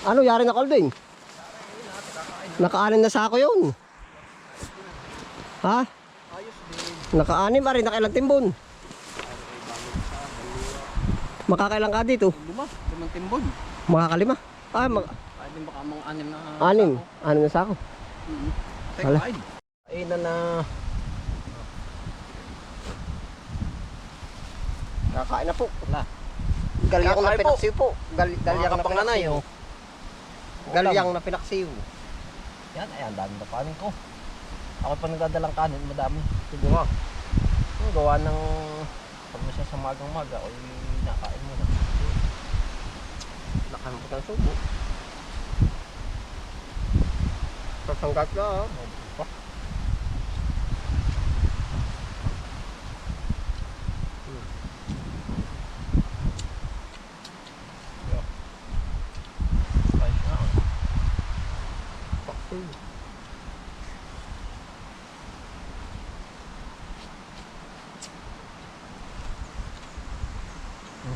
Ano, yari na Calvin? Nakaanin na sako yun. Ha? Nakaanim pa rin, nakailang timbon. Makakailang ka dito? Luma, limang timbon. Makakalima. Ah, mag Pwede baka mga anim na... anim. Anim na sako. Mm. Wala. Kain. Kainan na... Kakain na po. Wala. Galyang na Kakain po. pinaksiw po. Gal galyang na pinaksiw. oh. Galyang na pinaksiw. Yan, ayan, dami na panin ko. Ako pa nagdadalang kanin, madami. Sige nga. Yung gawa ng... Pag masya sa magang maga, o nakain mo na. Lakan mo ng subo. Sasanggat ka ha. Pa.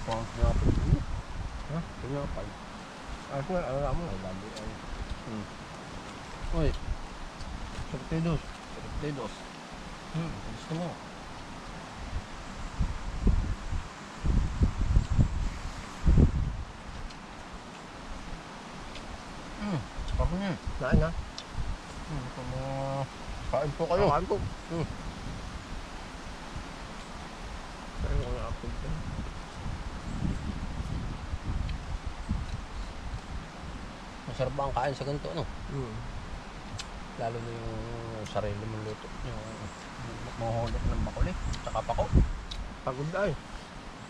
Mo. Ha? Pinapay. Ayos nga, alam mo. Lagi ay. Hmm. Uy. Sortidos. Sortidos. Hmm, gusto mo. Hmm, ako niya. Kain ha. Hmm, ito mo. Kain po kayo. Kain po. Hmm. Kain ko na apple dyan. Masarap ang kain sa ganito, ano? Hmm. Lalo na yung sarili mong luto. Yung mahulog ng makuli. Tsaka pako. Pagod na eh.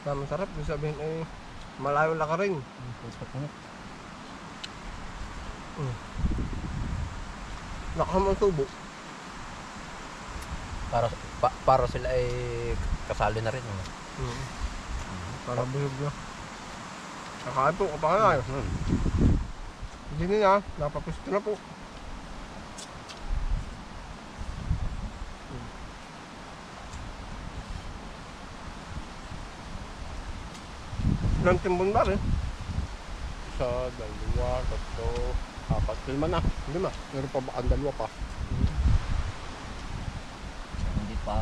Na masarap. Ibig sabihin eh, malayo ka rin. Hmm, putok mo. Nakaham ang subo. Para, pa, para sila ay kasali na rin. Ano? Hmm. Para busog na. Nakain po, kapangay. Hmm. Hindi na, napapisto na po. Ilang timbon ba rin? Isa, dalawa, tatlo, apat, lima na. Lima. Meron pa ba ang dalawa pa? Hindi pa...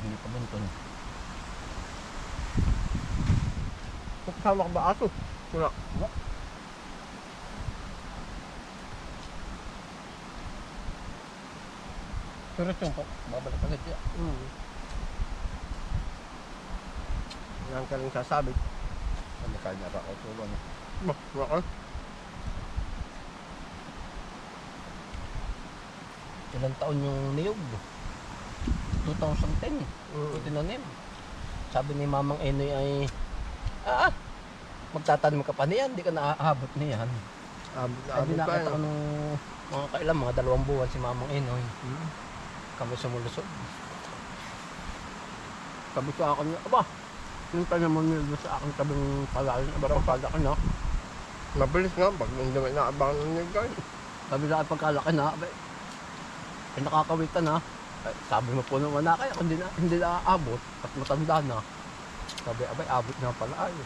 Hindi pa bunton. Ka ba aso? Wala. Pero yung po, babalik agad siya. Hmm. Yan ka rin sasabi. Ano kaya niya ako ito ano? Ba, wala Ilang taon yung niyog? 2010. Mm. Ito tinanim. Sabi ni Mamang Enoy ay, ah, magtatanim ka pa niyan, di ka naaabot niyan. Abot na abot pa binakita ko yun. nung mga kailan, mga dalawang buwan si Mamang Enoy. Hmm. Kami sumulusod. Sabi sa akin niya, aba, yung tanaman nila sa aking tabing palayan, aba, pagkalaki na. Mabilis nga, pag hindi may naabangan ng niya guys. Sabi sa akin pagkalaki na, abay, ay nakakawitan na. Ay, sabi mo po naman na kaya, hindi na, hindi na aabot at matanda na. Sabi, abay, abot na pala ay.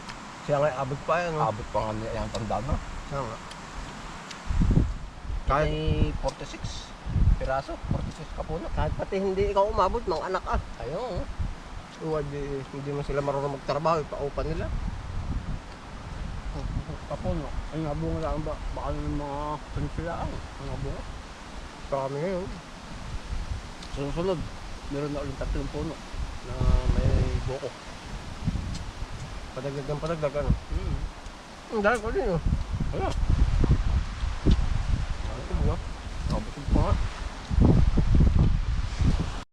Siya nga abot pa yan. no? Abot pa nga niya yung tanda na. Siya nga. Kahit Kahit, 46 piraso, 46 kapuno. kahit pati hindi ikaw umabot, mga anak ah. Ayun. Uwag, di, hindi mo sila marunong magtrabaho, ipaupan nila. Kapuno. Ay nga bunga lang ba? Baka ng mga pansilaan. Mga bunga. Pa kami ngayon. Susunod, meron na ulit tatlong puno na may buko. Padagdag ng padagdag, ano. Hmm. Ang dahil ko din, oh. Wala.